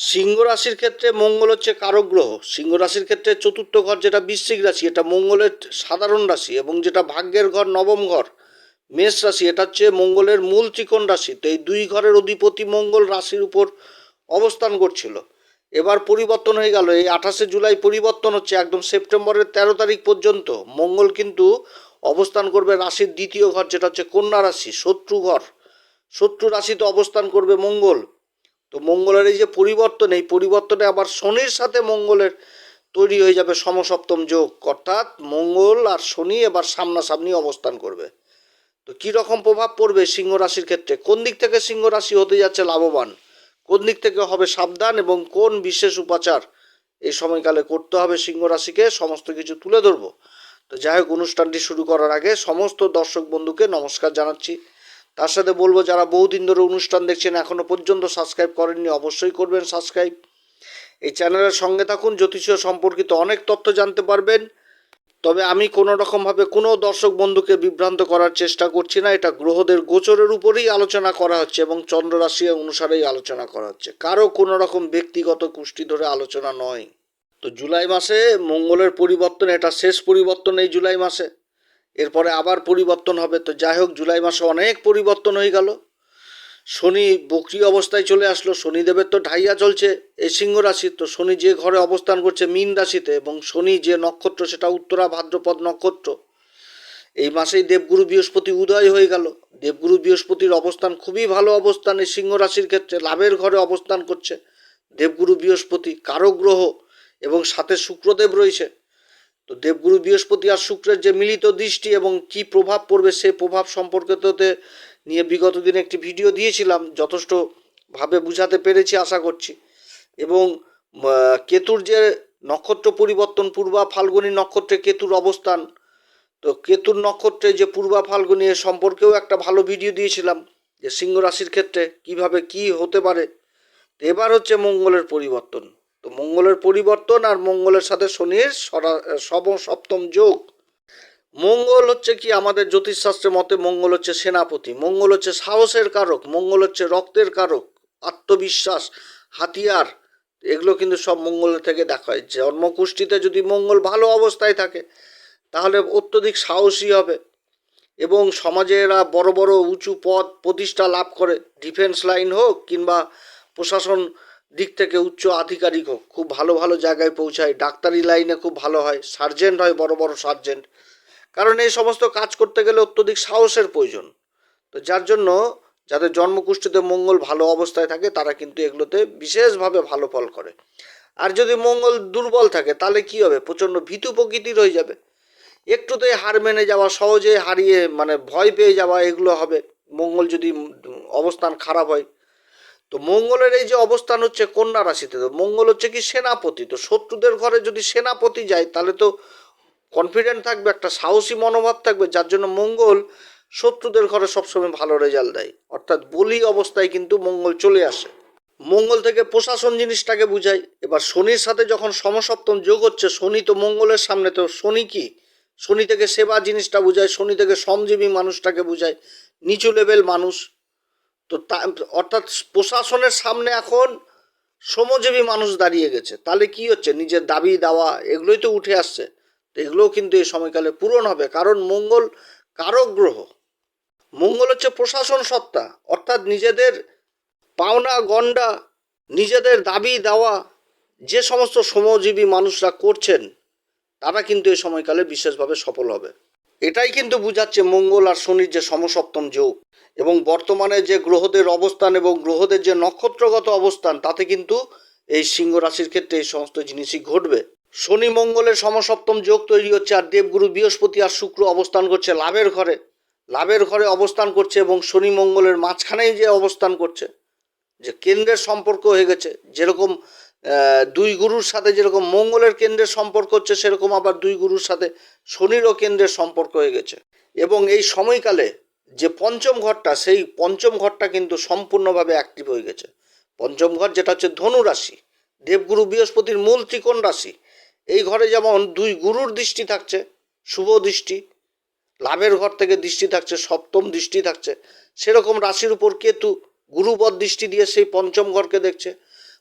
সিংহ রাশির ক্ষেত্রে মঙ্গল হচ্ছে কারক গ্রহ। সিংহ রাশির ক্ষেত্রে চতুর্থ ঘর যেটা বৃশ্চিক রাশি, এটা মঙ্গলের সাধারণ রাশি এবং যেটা ভাগ্যের ঘর, নবম ঘর, মেষ রাশি, এটা হচ্ছে মঙ্গলের মূল ত্রিকোণ রাশি। তো এই দুই ঘরের অধিপতি মঙ্গল রাশির উপর অবস্থান করছিল। এবার পরিবর্তন হয়ে গেল। এই আঠাশে জুলাই পরিবর্তন হচ্ছে একদম সেপ্টেম্বরের তেরো তারিখ পর্যন্ত। মঙ্গল কিন্তু অবস্থান করবে রাশির দ্বিতীয় ঘর, যেটা হচ্ছে কন্যা রাশি, শত্রু ঘর। শত্রু রাশিতে অবস্থান করবে মঙ্গল। তো মঙ্গলের এই যে পরিবর্তন, এই পরিবর্তনে আবার শনির সাথে মঙ্গলের তৈরি হয়ে যাবে সমসপ্তম যোগ, অর্থাৎ মঙ্গল আর শনি এবার সামনাসামনি অবস্থান করবে। তো কী রকম প্রভাব পড়বে সিংহ রাশির ক্ষেত্রে? কোন দিক থেকে সিংহ রাশি হতে যাচ্ছে লাভবান? কোন দিক থেকে হবে সাবধান এবং কোন বিশেষ উপাচার? এই সময়কালে করতে হবে সিংহ রাশিকে, সমস্ত কিছু তুলে ধরবো। তো যাই হোক, অনুষ্ঠানটি শুরু করার আগে সমস্ত দর্শক বন্ধুকে নমস্কার জানাচ্ছি। তার সাথে বলব, যারা বহুদিন ধরে অনুষ্ঠান দেখছেন এখনও পর্যন্ত সাবস্ক্রাইব করেননি, অবশ্যই করবেন সাবস্ক্রাইব এই চ্যানেলের সঙ্গে থাকুন, জ্যোতিষীয় সম্পর্কিত অনেক তথ্য জানতে পারবেন। তবে আমি কোনো রকমভাবে কোনো দর্শক বন্ধুকে বিভ্রান্ত করার চেষ্টা করছি না, এটা গ্রহদের গোচরের উপরেই আলোচনা করা হচ্ছে এবং চন্দ্ররাশি অনুসারেই আলোচনা করা হচ্ছে। কারও কোনো রকম ব্যক্তিগত কুষ্টি ধরে আলোচনা নয়। তো জুলাই মাসে মঙ্গলের পরিবর্তন, এটা শেষ পরিবর্তন এই জুলাই মাসে। এরপরে আবার পরিবর্তন হবে। তো যাই হোক, জুলাই মাসে অনেক পরিবর্তন হয়ে গেল। শনি বকরি অবস্থায় চলে আসলো। শনিদেবের তো ঢাইয়া চলছে এই সিংহ রাশি। তো শনি যে ঘরে অবস্থান করছে মীন রাশিতে এবং শনি যে নক্ষত্র, সেটা উত্তরা ভাদ্রপদ নক্ষত্র। এই মাসেই দেবগুরু বৃহস্পতি উদয় হয়ে গেল। দেবগুরু বৃহস্পতির অবস্থান খুবই ভালো অবস্থান এই সিংহ রাশির ক্ষেত্রে। লাভের ঘরে অবস্থান করছে দেবগুরু বৃহস্পতি কারক গ্রহ এবং সাথে শুক্রদেব রয়েছে। তো দেবগুরু বৃহস্পতি আর শুক্রের যে মিলিত দৃষ্টি এবং কি প্রভাব পড়বে সে প্রভাব সম্পর্কিততে নিয়ে বিগত দিনে একটি ভিডিও দিয়েছিলাম যথেষ্টভাবে বুঝাতে পেরেছি, আশা করছি। এবং কেতুর যে নক্ষত্র পরিবর্তন, পূর্বা ফাল্গুনী নক্ষত্রে কেতুর অবস্থান, তো কেতুর নক্ষত্রে যে পূর্বা ফাল্গুনী এ সম্পর্কেও একটা ভালো ভিডিও দিয়েছিলাম, যে সিংহ রাশির ক্ষেত্রে কীভাবে কি হতে পারে। এবার হচ্ছে মঙ্গলের পরিবর্তন। তো মঙ্গলের পরিবর্তন আর মঙ্গলের সাথে শনির সব সপ্তম যোগ। মঙ্গল হচ্ছে কি আমাদের জ্যোতিষশাস্ত্রের মতে মঙ্গল হচ্ছে সেনাপতি, মঙ্গল হচ্ছে সাহসের কারক, মঙ্গল হচ্ছে রক্তের কারক, আত্মবিশ্বাস, হাতিয়ার, এগুলো কিন্তু সব মঙ্গলের থেকে দেখা হয়। জন্মকুষ্ঠিতে যদি মঙ্গল ভালো অবস্থায় থাকে, তাহলে অত্যধিক সাহসী হবে এবং সমাজে এরা বড় বড় উঁচু পদ প্রতিষ্ঠা লাভ করে। ডিফেন্স লাইন হোক কিংবা প্রশাসন দিক থেকে উচ্চ আধিকারিক হোক, খুব ভালো ভালো জায়গায় পৌঁছায়, ডাক্তারি লাইনে খুব ভালো হয়, সার্জেন্ট হয়, বড় বড় সার্জেন্ট। কারণ এই সমস্ত কাজ করতে গেলে অত্যধিক সাহসের প্রয়োজন। তো যার জন্য যাদের জন্মকুষ্ঠিতে মঙ্গল ভালো অবস্থায় থাকে, তারা কিন্তু এগুলোতে বিশেষভাবে ভালো ফল করে। আর যদি মঙ্গল দুর্বল থাকে, তাহলে কি হবে? প্রচণ্ড ভীতু প্রকৃতির হয়ে যাবে। একটুতেই হার মেনে যাওয়া সহজে হারিয়ে মানে ভয় পেয়ে যাওয়া, এগুলো হবে। মঙ্গল যদি অবস্থান খারাপ হয় তো মঙ্গলের এই যে অবস্থান হচ্ছে কন্যা রাশিতে, তো মঙ্গল হচ্ছে কি সেনাপতি, তো শত্রুদের ঘরে যদি সেনাপতি যায়, তাহলে তো কনফিডেন্ট থাকবে, একটা সাহসী মনোভাব থাকবে, যার জন্য মঙ্গল শত্রুদের ঘরে সবসময় ভালো রেজাল্ট দেয়। অর্থাৎ বলি অবস্থায় কিন্তু মঙ্গল চলে আসে। মঙ্গল থেকে প্রশাসন জিনিসটাকে বুঝায়। এবার শনির সাথে যখন সমসপ্তম যোগ হচ্ছে, শনি তো মঙ্গলের সামনে, তো শনি কি? শনি থেকে সেবা জিনিসটা বোঝায়, শনি থেকে শ্রমজীবী মানুষটাকে বুঝায়। নিচু লেভেল মানুষ। তো তা, অর্থাৎ প্রশাসনের সামনে এখন শ্রমজীবী মানুষ দাঁড়িয়ে গেছে। তাহলে কি হচ্ছে? নিজের দাবি, দাওয়া, এগুলোই তো উঠে আসছে। তো এগুলোও কিন্তু এই সময়কালে পূরণ হবে। কারণ মঙ্গল কারক গ্রহ। মঙ্গল হচ্ছে প্রশাসন সত্তা। অর্থাৎ নিজেদের পাওনা, গণ্ডা, নিজেদের দাবি, দেওয়া, যে সমস্ত শ্রমজীবী মানুষরা করছেন, তারা কিন্তু এই সময়কালে বিশেষভাবে সফল হবে। এটাই কিন্তু বুঝাচ্ছে মঙ্গল আর শনির যে সমসপ্তম যোগ। এবং বর্তমানে যে গ্রহদের অবস্থান এবং গ্রহদের যে নক্ষত্রগত অবস্থান, তাতে কিন্তু এই সিংহ রাশির ক্ষেত্রে এই সমস্ত জিনিসই ঘটবে। শনি মঙ্গলের সমসপ্তম যোগ তৈরি হচ্ছে আর দেবগুরু বৃহস্পতি আর শুক্র অবস্থান করছে লাভের ঘরে। লাভের ঘরে অবস্থান করছে এবং শনি মঙ্গলের মাঝখানেই যে অবস্থান করছে, যে কেন্দ্রের সম্পর্ক হয়ে গেছে, যেরকম দুই গুরুর সাথে যেরকম মঙ্গলের কেন্দ্রের সম্পর্ক হচ্ছে, সেরকম আবার দুই গুরুর সাথে শনিরও কেন্দ্রের সম্পর্ক হয়ে গেছে। এবং এই সময়কালে যে পঞ্চম ঘরটা, সেই পঞ্চম ঘরটা কিন্তু সম্পূর্ণভাবে অ্যাক্টিভ হয়ে গেছে। পঞ্চম ঘর যেটা হচ্ছে ধনু রাশি দেবগুরু বৃহস্পতির মূল ত্রিকোণ রাশি। এই ঘরে যেমন দুই গুরুর দৃষ্টি থাকছে, শুভ দৃষ্টি, লাভের ঘর থেকে দৃষ্টি থাকছে, সপ্তম দৃষ্টি থাকছে, সেরকম রাশির উপর কেতু গুরুবর দৃষ্টি দিয়ে সেই পঞ্চম ঘরকে দেখছে।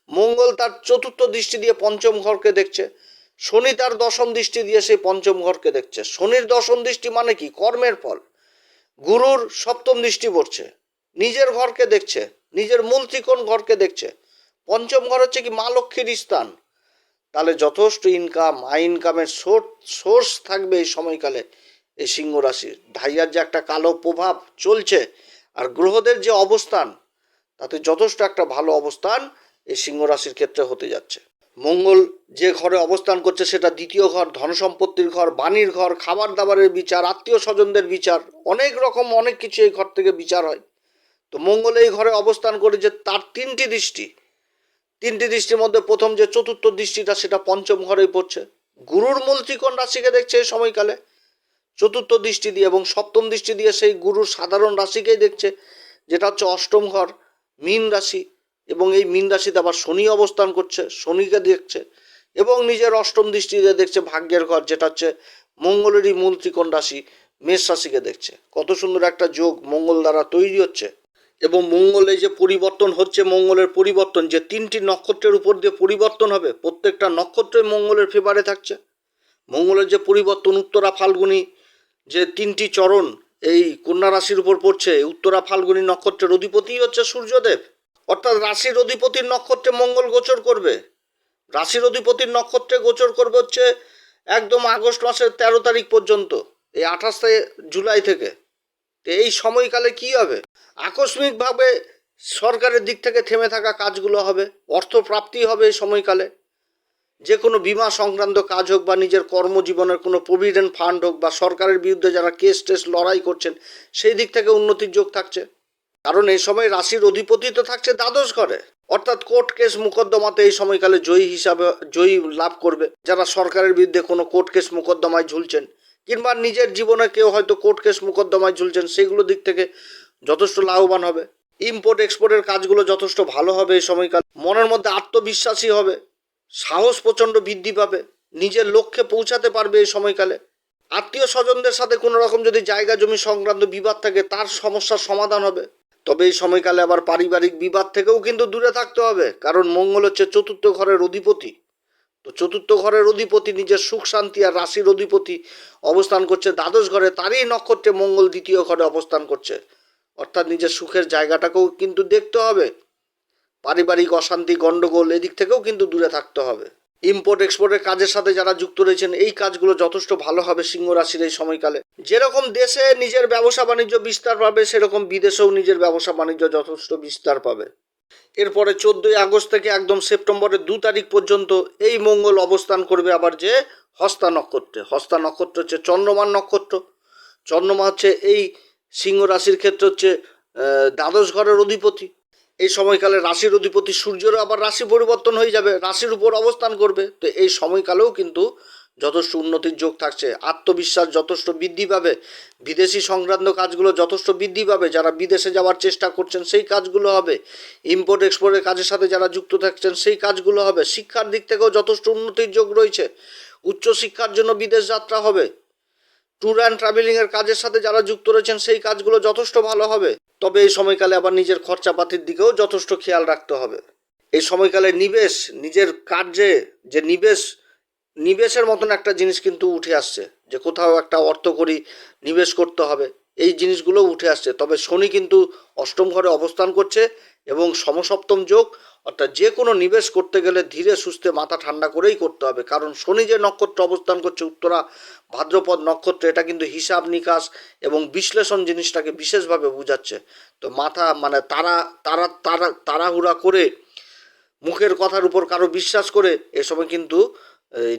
মঙ্গল তার চতুর্থ দৃষ্টি দিয়ে পঞ্চম ঘরকে দেখছে, শনি তার দশম দৃষ্টি দিয়ে সেই পঞ্চম ঘরকে দেখছে। শনির দশম দৃষ্টি মানে কি? কর্মের ফল। গুরুর সপ্তম দৃষ্টি পড়ছে, নিজের ঘরকে দেখছে, নিজের মূল ত্রিকোণ ঘরকে দেখছে। পঞ্চম ঘর হচ্ছে কি? মা লক্ষ্মীর স্থান। তাহলে যথেষ্ট ইনকাম আই ইনকামের সোর্স থাকবে এই সময়কালে এই সিংহ রাশির। ঢাইয়ার যে একটা কালো প্রভাব চলছে, আর গ্রহদের যে অবস্থান, তাতে যথেষ্ট একটা ভালো অবস্থান এই সিংহ রাশির ক্ষেত্রে হতে যাচ্ছে। মঙ্গল যে ঘরে অবস্থান করছে, সেটা দ্বিতীয় ঘর ধন সম্পত্তির ঘর, বাণীর ঘর খাবার দাবারের বিচার আত্মীয় স্বজনদের বিচার, অনেক রকম অনেক কিছু এই ঘর থেকে বিচার হয়। তো মঙ্গল এই ঘরে অবস্থান করে যে তার তিনটি দৃষ্টি। তিনটি দৃষ্টির মধ্যে প্রথম যে চতুর্থ দৃষ্টিটা, সেটা পঞ্চম ঘরেই পড়ছে। গুরুর মূল ত্রিকোণ রাশিকে দেখছে এই সময়কালে। চতুর্থ দৃষ্টি দিয়ে এবং সপ্তম দৃষ্টি দিয়ে সেই গুরুর সাধারণ রাশিকেই দেখছে, যেটা হচ্ছে অষ্টম ঘর, মীন রাশি। এবং এই মীন রাশিতে আবার শনি অবস্থান করছে, শনিকে দেখছে এবং নিজের অষ্টম দৃষ্টিতে দেখছে ভাগ্যের ঘর, যেটা হচ্ছে মঙ্গলেরই মূল ত্রিকোণ রাশি, মেষ রাশিকে দেখছে। কত সুন্দর একটা যোগ মঙ্গল দ্বারা তৈরি হচ্ছে এবং মঙ্গলে যে পরিবর্তন হচ্ছে, মঙ্গলের পরিবর্তন, যে তিনটি নক্ষত্রের উপর দিয়ে পরিবর্তন হবে, প্রত্যেকটা নক্ষত্রে মঙ্গলের ফেভারে থাকছে। মঙ্গলের যে পরিবর্তন, উত্তরা ফাল্গুনি যে তিনটি চরণ, এই কন্যা রাশির উপর পড়ছে, উত্তরা ফাল্গুনি নক্ষত্রের অধিপতি হচ্ছে সূর্যদেব। অর্থাৎ রাশির অধিপতির নক্ষত্রে মঙ্গল গোচর করবে। রাশির অধিপতির নক্ষত্রে গোচর করবে হচ্ছে একদম আগস্ট মাসের তেরো তারিখ পর্যন্ত, এই আঠাশ জুলাই থেকে। তো এই সময়কালে কি হবে? আকস্মিকভাবে সরকারের দিক থেকে থেমে থাকা কাজগুলো হবে অর্থ প্রাপ্তি হবে এই সময়কালে। যে কোনো বিমা সংক্রান্ত কাজ হোক বা নিজের কর্মজীবনের কোনো প্রভিডেন্ট ফান্ড হোক বা সরকারের বিরুদ্ধে যারা কেস টেস লড়াই করছেন, সেই দিক থেকে উন্নতির যোগ থাকছে। কারণ এই সময় রাশির অধিপতি তো থাকছে দ্বাদশ ঘরে। অর্থাৎ কোর্ট কেস মোকদ্দমাতে এই সময়কালে জয়ী হিসাবে, জয়ী লাভ করবে। যারা সরকারের বিরুদ্ধে কোনো কোর্ট কেস মোকদ্দমায় ঝুলছেন, কিংবা নিজের জীবনে কেউ হয়তো কোর্ট কেস মোকদ্দমায় ঝুলছেন, সেগুলো দিক থেকে যথেষ্ট লাভবান হবে। ইম্পোর্ট এক্সপোর্টের কাজগুলো যথেষ্ট ভালো হবে এই সময়কাল। মনের মধ্যে আত্মবিশ্বাসী হবে, সাহস প্রচণ্ড বৃদ্ধি পাবে, নিজের লক্ষ্যে পৌঁছাতে পারবে এই সময়কালে। আত্মীয় স্বজনদের সাথে কোনো রকম যদি জায়গা জমি সংক্রান্ত বিবাদ থাকে, তার সমস্যার সমাধান হবে। তবে এই সময়কালে আবার পারিবারিক বিবাদ থেকেও কিন্তু দূরে থাকতে হবে, কারণ মঙ্গল হচ্ছে চতুর্থ ঘরের অধিপতি। তো চতুর্থ ঘরের অধিপতি, নিজের সুখ, শান্তি আর রাশির অধিপতি অবস্থান করছে দ্বাদশ ঘরে, তারই নক্ষত্রে মঙ্গল দ্বিতীয় ঘরে অবস্থান করছে। অর্থাৎ নিজের সুখের জায়গাটাকেও কিন্তু দেখতে হবে। পারিবারিক অশান্তি গণ্ডগোল এদিক থেকেও কিন্তু দূরে থাকতে হবে। ইম্পোর্ট এক্সপোর্টের কাজের সাথে যারা যুক্ত রয়েছেন, এই কাজগুলো যথেষ্ট ভালো হবে সিংহ রাশির এই সময়কালে। যেরকম দেশে নিজের ব্যবসা বাণিজ্য বিস্তার পাবে, সেরকম বিদেশেও নিজের ব্যবসা বাণিজ্য যথেষ্ট বিস্তার পাবে। এরপরে চোদ্দোই আগস্ট থেকে একদম সেপ্টেম্বরের দু তারিখ পর্যন্ত এই মঙ্গল অবস্থান করবে আবার যে হস্তা নক্ষত্রে। হস্তা নক্ষত্র হচ্ছে চন্দ্রমান নক্ষত্র। চন্দ্রমা হচ্ছে এই সিংহ রাশির ক্ষেত্রে হচ্ছে দ্বাদশ ঘরের অধিপতি। এই সময়কালে রাশির অধিপতি সূর্যেরও আবার রাশি পরিবর্তন হয়ে যাবে, রাশির উপর অবস্থান করবে। তো এই সময়কালেও কিন্তু যথেষ্ট উন্নতির যোগ থাকছে। আত্মবিশ্বাস যথেষ্ট বৃদ্ধি পাবে। বিদেশি সংক্রান্ত কাজগুলো যথেষ্ট বৃদ্ধি পাবে। যারা বিদেশে যাওয়ার চেষ্টা করছেন, সেই কাজগুলো হবে। ইম্পোর্ট এক্সপোর্টের কাজের সাথে যারা যুক্ত থাকছেন, সেই কাজগুলো হবে। শিক্ষার দিক থেকেও যথেষ্ট উন্নতির যোগ রয়েছে। উচ্চশিক্ষার জন্য বিদেশ যাত্রা হবে। ট্যুর অ্যান্ড ট্রাভেলিংয়ের কাজের সাথে যারা যুক্ত রয়েছেন, সেই কাজগুলো যথেষ্ট ভালো হবে। তবে এই সময়কালে আবার নিজের খরচাপাতির দিকেও যথেষ্ট খেয়াল রাখতে হবে। এই সময়কালে নিবেশ, নিজের কার্যে যে নিবেশ, নিবেশের মতন একটা জিনিস কিন্তু উঠে আসছে যে কোথাও একটা অর্থকরী নিবেশ করতে হবে। এই জিনিসগুলো উঠে আসছে। তবে শনি কিন্তু অষ্টম ঘরে অবস্থান করছে এবং সমসপ্তম যোগ, অর্থাৎ যে কোনো নিবেশ করতে গেলে ধীরে সুস্থে মাথা ঠান্ডা করেই করতে হবে। কারণ শনি যে নক্ষত্র অবস্থান করছে, উত্তরা, ভাদ্রপদ নক্ষত্র, এটা কিন্তু হিসাব নিকাশ এবং বিশ্লেষণ জিনিসটাকে বিশেষভাবে বোঝাচ্ছে। তো মাথা মানে তারা তারা তারা, তাড়াহুড়া করে, মুখের কথার উপর কারও বিশ্বাস করে, এ সময় কিন্তু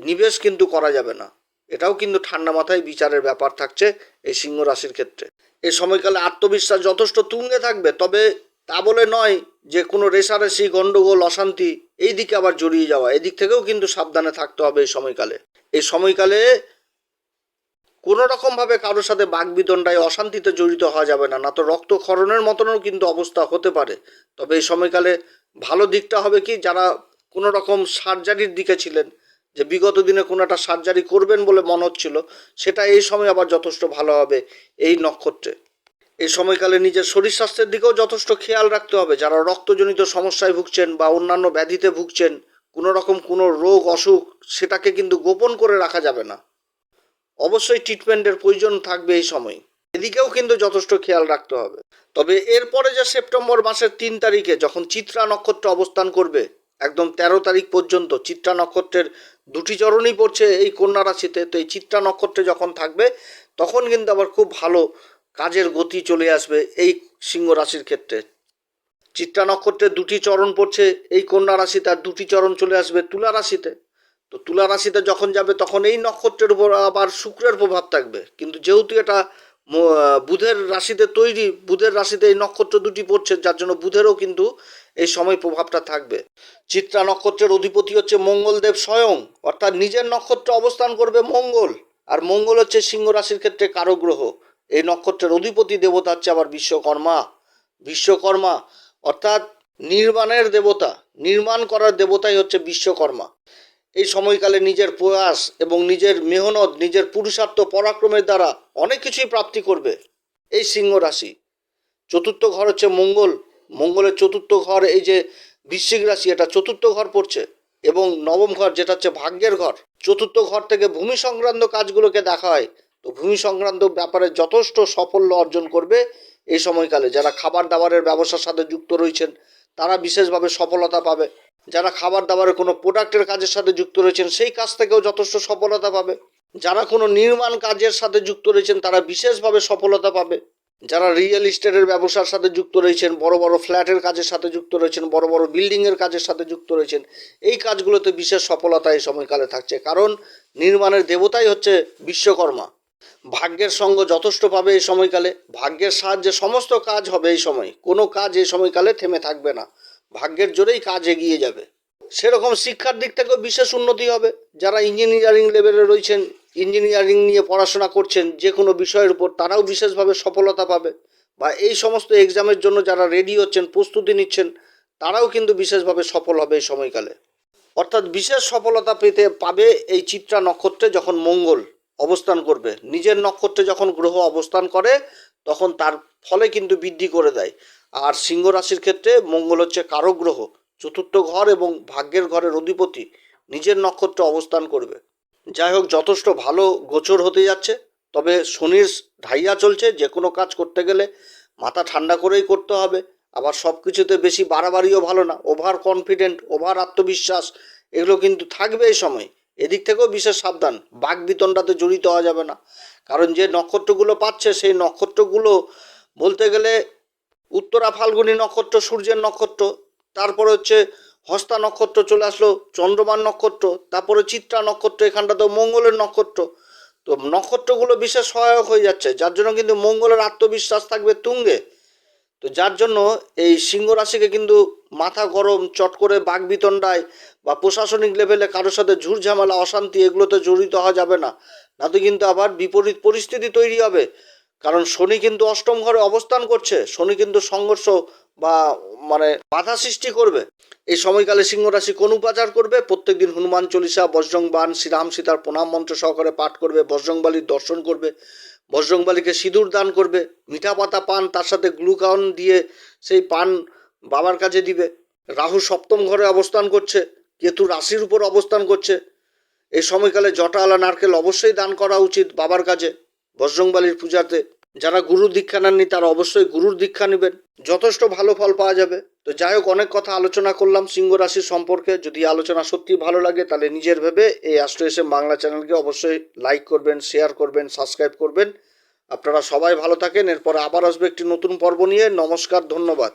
নিবেশ কিন্তু করা যাবে না। এটাও কিন্তু ঠান্ডা মাথায় বিচারের ব্যাপার থাকছে এই সিংহ রাশির ক্ষেত্রে। এই সময়কালে আত্মবিশ্বাস যথেষ্ট তুঙ্গে থাকবে, তবে তা বলে নয় যে কোনো রেশারেশি গণ্ডগোল, অশান্তি এই দিকে আবার জড়িয়ে যাওয়া। এদিক থেকেও কিন্তু সাবধানে থাকতে হবে এই সময়কালে। এই সময়কালে কোনো রকমভাবে কারোর সাথে বাগবিদণ্ডায় অশান্তিতে জড়িত হওয়া যাবে না। না তো রক্তক্ষরণের মতনও কিন্তু অবস্থা হতে পারে। তবে এই সময়কালে ভালো দিকটা হবে কি? যারা কোনো রকম সার্জারির দিকে ছিলেন যে বিগত দিনে কোনো একটা সার্জারি করবেন বলে মনে হচ্ছিল, সেটা এই সময় আবার যথেষ্ট ভালো হবে এই নক্ষত্রে। এই সময়কালে নিজের শরীর স্বাস্থ্যের দিকেও যথেষ্ট খেয়াল রাখতে হবে। যারা রক্তজনিত সমস্যায় ভুগছেন বা অন্যান্য ব্যাধিতে ভুগছেন, কোনো রকম কোনো রোগ, অসুখ, সেটাকে কিন্তু গোপন করে রাখা যাবে না। অবশ্যই ট্রিটমেন্টের প্রয়োজন থাকবে এই সময়। এদিকেও কিন্তু যথেষ্ট খেয়াল রাখতে হবে। তবে এরপরে যে সেপ্টেম্বর মাসের তিন তারিখে যখন চিত্রা নক্ষত্র অবস্থান করবে, একদম তেরো তারিখ পর্যন্ত চিত্রা নক্ষত্রের দুটি চরণই পড়ছে এই কন্যা রাশিতে। তো এই চিত্রা নক্ষত্রে যখন থাকবে, তখন কিন্তু আবার খুব ভালো কাজের গতি চলে আসবে এই সিংহ রাশির ক্ষেত্রে। চিত্রা নক্ষত্রে দুটি চরণ পড়ছে, এই কন্যা রাশিতে আর দুটি চরণ চলে আসবে তুলা রাশিতে। তো তুলা রাশিতে যখন যাবে, তখন এই নক্ষত্রের উপর আবার শুক্রের প্রভাব থাকবে। কিন্তু যেহেতু এটা বুধের রাশিতে তৈরি, বুধের রাশিতে এই নক্ষত্র দুটি পড়ছে, যার জন্য বুধেরও কিন্তু এই সময় প্রভাবটা থাকবে। চিত্রা নক্ষত্রের অধিপতি হচ্ছে মঙ্গলদেব স্বয়ং, অর্থাৎ নিজের নক্ষত্রে অবস্থান করবে মঙ্গল, আর মঙ্গল হচ্ছে সিংহ রাশির ক্ষেত্রে কারও গ্রহ। এই নক্ষত্রের অধিপতি দেবতা হচ্ছে আবার বিশ্বকর্মা। বিশ্বকর্মা, অর্থাৎ নির্মাণের দেবতা, নির্মাণ করার দেবতাই হচ্ছে বিশ্বকর্মা। এই সময়কালে নিজের প্রয়াস এবং নিজের মেহনত, নিজের পুরুষার্থ পরাক্রমের দ্বারা অনেক কিছুই প্রাপ্তি করবে এই সিংহ রাশি। চতুর্থ ঘর হচ্ছে মঙ্গল মঙ্গলের চতুর্থ ঘর, এই যে বৃশ্চিক রাশি, এটা চতুর্থ ঘর পড়ছে এবং নবম ঘর যেটা হচ্ছে ভাগ্যের ঘর। চতুর্থ ঘর থেকে ভূমি সংক্রান্ত কাজগুলোকে দেখা হয়। তো ভূমি সংক্রান্ত ব্যাপারে যথেষ্ট সাফল্য অর্জন করবে এই সময়কালে। যারা খাবার দাবারের ব্যবসার সাথে যুক্ত রয়েছেন, তারা বিশেষভাবে সফলতা পাবে। যারা খাবার দাবারের কোনো প্রোডাক্টের কাজের সাথে যুক্ত রয়েছেন, সেই কাজ থেকেও যথেষ্ট সফলতা পাবে। যারা কোনো নির্মাণ কাজের সাথে যুক্ত রয়েছেন, তারা বিশেষভাবে সফলতা পাবে। যারা রিয়েল ইস্টেটের ব্যবসার সাথে যুক্ত রয়েছেন, বড় বড় ফ্ল্যাটের কাজের সাথে যুক্ত রয়েছেন, বড় বড় বিল্ডিংয়ের কাজের সাথে যুক্ত রয়েছেন, এই কাজগুলোতে বিশেষ সফলতা এই সময়কালে থাকছে। কারণ নির্মাণের দেবতাই হচ্ছে বিশ্বকর্মা। ভাগ্যের সঙ্গ যথেষ্ট পাবে এই সময়কালে। ভাগ্যের সাহায্যে সমস্ত কাজ হবে এই সময়। কোনো কাজ এই সময়কালে থেমে থাকবে না। ভাগ্যের জোরেই কাজ এগিয়ে যাবে। সেরকম শিক্ষার দিক থেকেও বিশেষ উন্নতি হবে। যারা ইঞ্জিনিয়ারিং লেভেলে রয়েছেন ইঞ্জিনিয়ারিং নিয়ে পড়াশোনা করছেন যে কোনো বিষয়ের উপর তারাও বিশেষভাবে সফলতা পাবে। বা এই সমস্ত এক্সামের জন্য যারা রেডি হচ্ছেন, প্রস্তুতি নিচ্ছেন, তারাও কিন্তু বিশেষভাবে সফল হবে এই সময়কালে। অর্থাৎ বিশেষ সফলতা পেতে পাবে এই চিত্রা নক্ষত্রে যখন মঙ্গল অবস্থান করবে। নিজের নক্ষত্রে যখন গ্রহ অবস্থান করে, তখন তার ফলে কিন্তু বৃদ্ধি করে দেয়। আর সিংহ রাশির ক্ষেত্রে মঙ্গল হচ্ছে কারক গ্রহ, চতুর্থ ঘর এবং ভাগ্যের ঘরের অধিপতি, নিজের নক্ষত্রে অবস্থান করবে। যাই হোক, যথেষ্ট ভালো গোচর হতে যাচ্ছে। তবে শনির ঢাইয়া চলছে, যে কোনো কাজ করতে গেলে মাথা ঠান্ডা করেই করতে হবে। আবার সব কিছুতে বেশি বাড়াবাড়িও ভালো না। ওভার কনফিডেন্ট ওভার আত্মবিশ্বাস, এগুলো কিন্তু থাকবে এই সময়। এদিক থেকেও বিশেষ সাবধান। বাঘ বিতণ্ডাতে জড়িত হওয়া যাবে না। কারণ যে নক্ষত্রগুলো পাচ্ছে, সেই নক্ষত্রগুলো বলতে গেলে উত্তরা ফাল্গুনী নক্ষত্র, সূর্যের নক্ষত্র। তারপর হচ্ছে হস্তা নক্ষত্র চলে আসলো চন্দ্রমান নক্ষত্র, তারপরে চিত্রা নক্ষত্র এখানটা তো মঙ্গলের নক্ষত্র। তো নক্ষত্রগুলো বিশেষ সহায়ক হয়ে যাচ্ছে, যার জন্য কিন্তু মঙ্গলের আত্মবিশ্বাস থাকবে তুঙ্গে। তো যার জন্য এই সিংহ রাশিকে কিন্তু মাথা গরম, চট করে বাঘ বিতণ্ডায় বা প্রশাসনিক লেভেলে কারোর সাথে ঝুড়ঝামেলা, অশান্তি, এগুলোতে জড়িত হওয়া যাবে না। না তো কিন্তু আবার বিপরীত পরিস্থিতি তৈরি হবে। কারণ শনি কিন্তু অষ্টম ঘরে অবস্থান করছে, শনি কিন্তু সংঘর্ষ বা মানে বাধা সৃষ্টি করবে। এই সময়কালে সিংহ রাশি কোন উপাচার করবে। প্রত্যেকদিন হনুমান চল্লিশা বজরং বান শ্রীরাম সীতার প্রণাম মন্ত্র সহকারে পাঠ করবে। বজরংবালির দর্শন করবে। বজরংবালিকে সিঁদুর দান করবে। মিঠা পাতা পান, তার সাথে গ্লুকাউন দিয়ে সেই পান বাবার কাছে দিবে। রাহু সপ্তম ঘরে অবস্থান করছে। কেতু রাশির উপর অবস্থান করছে। এই সময়কালে জটা আলা নারকেল অবশ্যই দান করা উচিত বাবার কাছে। বজরংবালির পূজাতে যারা গুরুর দীক্ষা নেননি, তারা অবশ্যই গুরুর দীক্ষা নেবেন। যথেষ্ট ভালো ফল পাওয়া যাবে। তো যাই হোক, অনেক কথা আলোচনা করলাম সিংহ রাশির সম্পর্কে। যদি আলোচনা সত্যি ভালো লাগে, তাহলে নিজের ভেবে এই অ্যাস্ট্রো এসে বাংলা চ্যানেলকে অবশ্যই লাইক করবেন শেয়ার করবেন সাবস্ক্রাইব করবেন। আপনারা সবাই ভালো থাকেন। এরপর আবার আসবে একটি নতুন পর্ব নিয়ে। নমস্কার, ধন্যবাদ।